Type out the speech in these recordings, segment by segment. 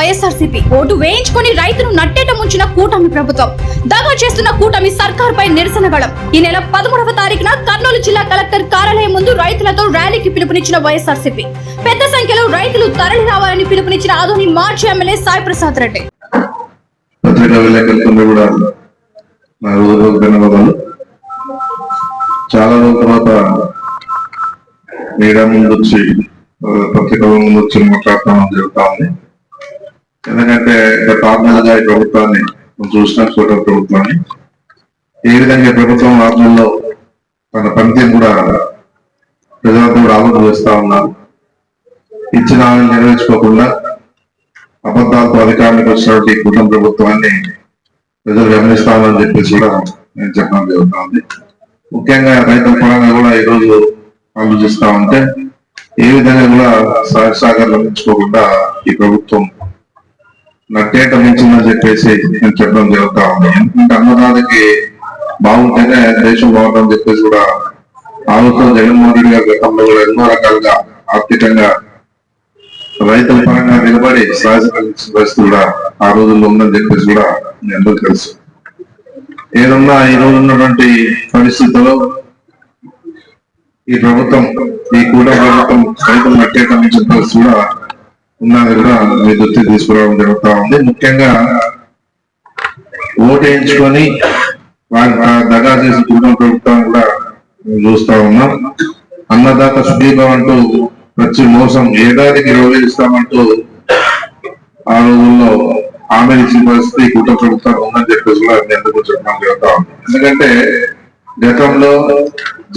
YSRCP vote వేయించుకొని రైతును నట్టేట ముంచిన కూటమి ప్రభుత్వం. దగా చేస్తున్న కూటమి సర్కార్ పై నిరసన గళం ఈ నెల పదమూడవ తారీఖున కర్నూలు జిల్లా కలెక్టర్ కార్యాలయం ముందు రైతులతో ర్యాలీకి పిలుపునిచ్చిన వైఎస్ఆర్సీపీ. పెద్ద సంఖ్యలో రైతులు తరలి రావాలని పిలుపునిచ్చిన ఆదోని మార్చి ఎమ్మెల్యే సాయి ప్రసాద్ రెడ్డి. చాలా రోజుల తర్వాత మీడియా ముందు వచ్చి పత్రికల ముందు వచ్చి మాట్లాడటం జరుగుతా ఉంది ఎందుకంటే గత ఆరు నెలలుగా ఈ ప్రభుత్వాన్ని చూసిన చోట ప్రభుత్వాన్ని. ఏ విధంగా ప్రభుత్వం ఆరు నెలల్లో తన పనితీరు కూడా ప్రజలకు కూడా ఆలోచన చేస్తా ఉన్నారు ఇచ్చిన హామీలు నెరవేర్చుకోకుండా అబద్ధాలతో అధికారానికి వచ్చినటువంటి ఈ కుటుంబ ప్రభుత్వాన్ని ప్రజలు గమనిస్తామని చెప్పేసి కూడా నేను చెప్పడం జరుగుతుంది ముఖ్యంగా రైతుల పరంగా కూడా ఈ రోజు ఆలోచిస్తా ఉంటే ఏ విధంగా కూడా సహసాగర్ లభించుకోకుండా ఈ ప్రభుత్వం నట్టేట మించిందని చెప్పేసి నేను చెప్పడం జరుగుతా ఉంది. ఎందుకంటే అన్నదానికి బాగుంటేనే దేశం బాగుంటుందని చెప్పేసి కూడా ఆలోచన జగన్మోహన్ రెడ్డి గారి గతంలో కూడా ఎన్నో రకాలుగా ఆర్థికంగా రైతుల పరంగా నిలబడి సహజ పరిస్థితి కూడా ఆ రోజుల్లో ఉందని చెప్పేసి కూడా మీ తెలుసు. ఏదన్నా ఈ రోజు ఉన్నటువంటి పరిస్థితుల్లో ఈ ప్రభుత్వం ఈ కూడా ప్రభుత్వం రైతులు నట్టేట మించిన పరిస్థితి కూడా ఉన్నది కూడా మీ దృష్టి తీసుకురావడం జరుగుతూ ఉంది. ముఖ్యంగా ఓటు వేయించుకొని వారి దగా చేసి కుటుంబ ప్రభుత్వం కూడా చూస్తా ఉన్నాం. అన్నదాత సుదీపం అంటూ వచ్చి మోసం ఏడాదికి ఇరవై ఇస్తామంటూ ఆ రోజుల్లో హామీ ఇచ్చిన పరిస్థితి కుటుంబ ప్రభుత్వం ఉందని చెప్పేసి కూడా ఎందుకు చెప్పడం జరుగుతా ఉంది. ఎందుకంటే గతంలో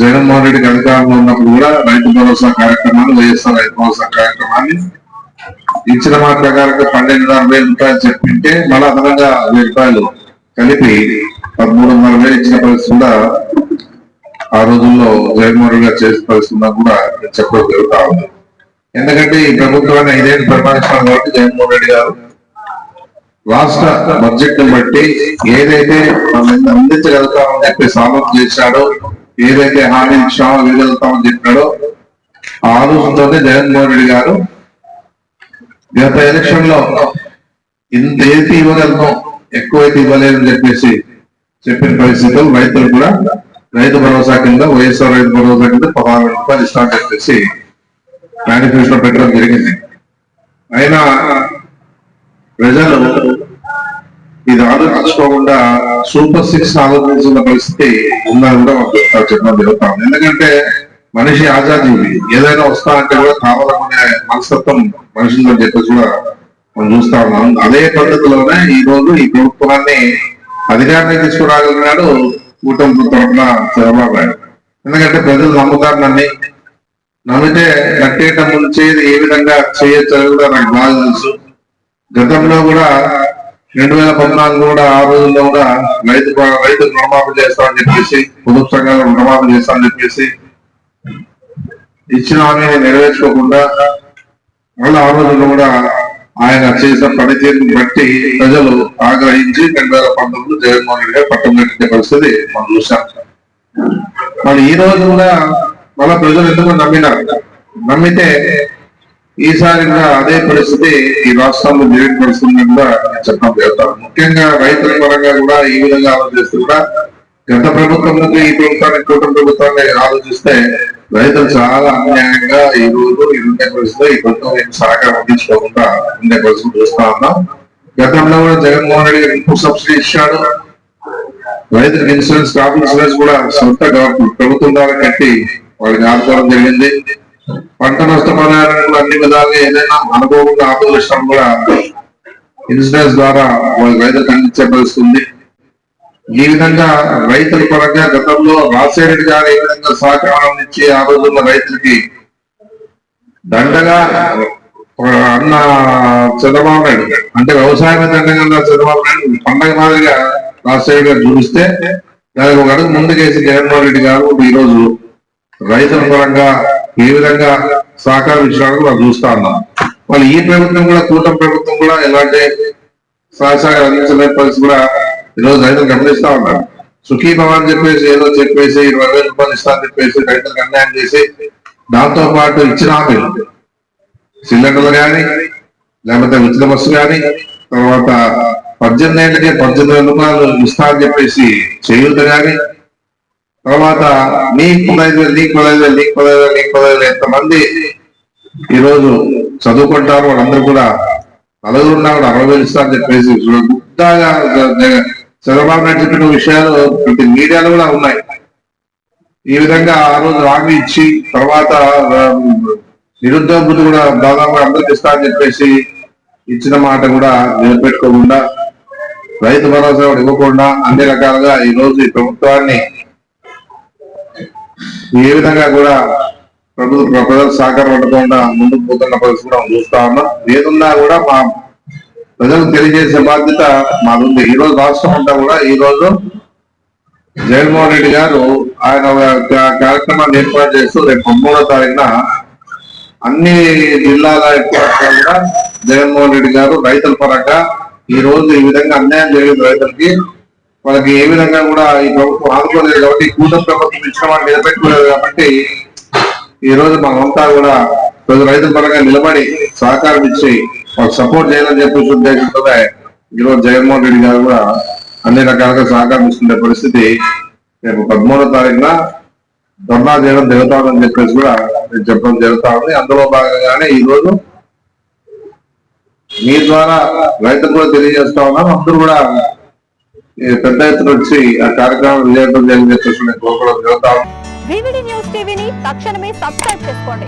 జగన్మోహన్ రెడ్డికి అధికారంలో ఉన్నప్పుడు కూడా రైతు భరోసా కార్యక్రమాన్ని వైఎస్ఆర్ రైతు భరోసా కార్యక్రమాన్ని ఇచ్చిన మాట ప్రకారంగా పన్నెండున్నర వేల రూపాయలు చెప్పింటే మళ్ళా అదనంగా వెయ్యి రూపాయలు కలిపి పదమూడున్నర వేలు ఇచ్చిన పరిస్థితి కూడా ఆ రోజుల్లో జగన్మోహన్ గారు చేసిన పరిస్థితి కూడా నేను చెప్పడం జరుగుతా ఉంది. ఎందుకంటే ఈ ప్రభుత్వాన్ని ఐదేళ్ళు పరిపాలించాలి కాబట్టి జగన్మోహన్ రెడ్డి గారు. రాష్ట్ర బడ్జెట్ని బట్టి ఏదైతే మనం అందించగలుగుతామని చెప్పి సామర్థ్యం చేశాడో ఏదైతే హామీ ఇచ్చామో ఇవ్వగలుగుతామని చెప్పాడో ఆ ఆలోచనతోనే జగన్మోహన్ రెడ్డి గారు గత ఎలక్షన్లో ఇంత ఏది ఇవ్వగలను ఎక్కువైతే ఇవ్వలేదని చెప్పేసి చెప్పిన పరిస్థితులు రైతులు కూడా రైతు భరోసా కింద వైఎస్ఆర్ రైతు భరోసా కింద పదహారు రూపాయలు ఇస్తామని చెప్పేసి మేనిఫెస్టో పెట్టడం జరిగింది. అయినా ప్రజలు ఇది ఆలోచించుకోకుండా సూపర్ సిక్స్ ఆలోచించిన పరిస్థితి ఉందని కూడా మాకు చెప్పడం జరుగుతాం ఎందుకంటే మనిషి ఆజాదీవి ఏదైనా వస్తా అంటే కూడా కావాలనుకునే మనస్తత్వం మనుషులని చెప్పేసి కూడా మనం చూస్తా ఉన్నాం. అదే పద్ధతిలోనే ఈ రోజు ఈ ప్రభుత్వాన్ని అధికారాన్ని తీసుకురాగలిగినాడు కూటమి తరఫున చంద్రబాబు నాయుడు. ఎందుకంటే ప్రజలు నమ్ముతారు నన్ను నమ్మితే కట్టేయటం ముంచేది ఏ విధంగా చేయొచ్చు కూడా నాకు బాగా తెలుసు. గతంలో కూడా రెండు వేల పద్నాలుగు కూడా ఆ రోజుల్లో కూడా రైతు రైతు రుణమాఫీ చేస్తామని చెప్పేసి పొదుపు సంఘాలు రుణమాఫీ చేస్తామని చెప్పేసి ఇచ్చిన హామీని నెరవేర్చుకోకుండా మళ్ళీ ఆ రోజుల్లో కూడా ఆయన చేసిన పనితీరుని బట్టి ప్రజలు ఆగ్రహించి రెండు వేల పంతొమ్మిది జగన్మోహన్ రెడ్డి గారు పట్టం పెట్టే పరిస్థితి మనం చూసాం. మరి ఈ రోజు కూడా మళ్ళా ప్రజలు ఎందుకు నమ్మినారు? నమ్మితే ఈసారి అదే పరిస్థితి ఈ రాష్ట్రంలో జరిగిన పరిస్థితి కూడా నేను చెప్పడం జరుగుతాను ముఖ్యంగా రైతుల పరంగా కూడా ఈ విధంగా ఆలోచిస్తూ కూడా గత ప్రభుత్వం ఈ ప్రభుత్వాన్ని కూటమి ప్రభుత్వాన్ని ఆలోచిస్తే రైతులు చాలా అన్యాయంగా ఈ రోజు ఈ ఉండే ఈ ప్రభుత్వం ఏం సహకారం అందించుకోకుండా ఉండే పరిస్థితి చూస్తా ఉన్నాం. గతంలో కూడా జగన్మోహన్ రెడ్డి గారు ఇన్పుట్ సబ్సిడీ ఇచ్చాడు. రైతులకు ఇన్సూరెన్స్ క్రాప్ ఇన్సూరెన్స్ కూడా సొంత ప్రభుత్వం ద్వారా కట్టి వాళ్ళకి ఆదుకోవడం జరిగింది. పంట నష్టపరిహారం కూడా అన్ని విధాలుగా ఏదైనా అనుకోకుండా ఆపదృష్టం కూడా ఇన్సూరెన్స్ ద్వారా వాళ్ళకి రైతులకు అందించే పరిస్థితి ఉంది. ఈ విధంగా రైతుల పరంగా గతంలో రాజశేఖర గారు ఏ విధంగా సహకారం ఇచ్చి ఆ రోజుల్లో రైతులకి దండగా అన్న చంద్రబాబు నాయుడు అంటే వ్యవసాయం దండగా చంద్రబాబు నాయుడు పండగ మాదిరిగా రాజశేఖర్ గారు చూపిస్తే దానికి ఒక అడుగు ముందుకేసి జగన్మోహన్ రెడ్డి గారు ఈ రోజు రైతుల పరంగా ఏ విధంగా సహకారం ఇచ్చినారో మనం చూస్తా ఉన్నాం. వాళ్ళు ఈ ప్రభుత్వం కూడా కూటమి ప్రభుత్వం కూడా ఎలాంటి సహసాగం అందించలేని పరిస్థితి కూడా ఈరోజు రైతులు గమనిస్తా ఉన్నారు సుఖీ భవన్ అని చెప్పేసి ఏదో చెప్పేసి ఇరవై వేల రూపాయలు ఇస్తా అని చెప్పేసి రైతులకు అన్యాయం చేసి దాంతో పాటు ఇచ్చిన హామీలు సిలిండర్లు కానీ లేకపోతే ఉచిత బస్సు కానీ తర్వాత పద్దెనిమిది ఏళ్ళకి పద్దెనిమిది వేల రూపాయలు ఇస్తా అని చెప్పేసి చేయూత కానీ తర్వాత నీకు పదహైదు వేలు నీకు పదహైదు వేలు నీకు పదహైదు వేలు నీకు పదహైదు వేలు ఎంతమంది ఈరోజు చదువుకుంటారు? వాళ్ళందరూ కూడా నలుగురు ఉన్నా కూడా అరవై వేలు ఇస్తా అని చెప్పేసి గుడ్డాగా చంద్రబాబు నాయుడు చెప్పిన విషయాలు ప్రతి మీడియాలో కూడా ఉన్నాయి. ఈ విధంగా ఆ రోజు హామీ ఇచ్చి తర్వాత నిరుద్యోగులు నిరుద్యోగ కూడా దాదాపు అందరికి ఇస్తా అని చెప్పేసి ఇచ్చిన మాట కూడా నిలబెట్టుకోకుండా రైతు భరోసా కూడా ఇవ్వకుండా అన్ని రకాలుగా ఈ రోజు ఈ ప్రభుత్వాన్ని ఏ విధంగా కూడా ప్రభుత్వ ప్రజల సహకారం ఉండకుండా ముందుకు పోతున్న పరిస్థితి కూడా చూస్తా ఉన్నాం. ఏదున్నా కూడా మా ప్రజలకు తెలియజేసే బాధ్యత మాకుంది. ఈ రోజు రాష్ట్రం అంతా కూడా ఈ రోజు జగన్మోహన్ రెడ్డి గారు ఆయన కార్యక్రమాన్ని ఏర్పాటు చేస్తూ రేపు పదమూడో తారీఖున అన్ని జిల్లాల కూడా జగన్మోహన్ రెడ్డి గారు రైతుల పరంగా ఈ రోజు ఈ విధంగా అన్యాయం జరిగింది రైతులకి వాళ్ళకి ఏ విధంగా కూడా ఈ ప్రభుత్వం ఆదుకోలేదు కాబట్టి కూటమి ప్రభుత్వం ఇచ్చిన వాళ్ళు నిలబెట్టుకోలేదు కాబట్టి ఈ రోజు మనమంతా కూడా ప్రతి రైతుల పరంగా నిలబడి సహకారం ఇచ్చి వాళ్ళకి సపోర్ట్ చేయాలని చెప్పేసి ఉద్దేశంతో ఈరోజు జగన్మోహన్ రెడ్డి గారు కూడా అన్ని రకాలుగా సహకారం ఇస్తుండే పరిస్థితి రేపు పదమూడో తారీఖున ధర్నా చేయడం జరుగుతామని చెప్పేసి కూడా నేను చెప్పడం జరుగుతా ఉంది. అందులో భాగంగానే ఈ రోజు మీ ద్వారా రైతులు కూడా తెలియజేస్తా ఉన్నాం. అందరూ కూడా పెద్ద ఎత్తున వచ్చి ఆ కార్యక్రమం విజయవంతం చేయాలని చెప్పేసి నేను కోరుకోవడం జరుగుతా ఉంది. న్యూస్ టీవీని తక్షణమే సబ్స్క్రైబ్ చేసుకోండి.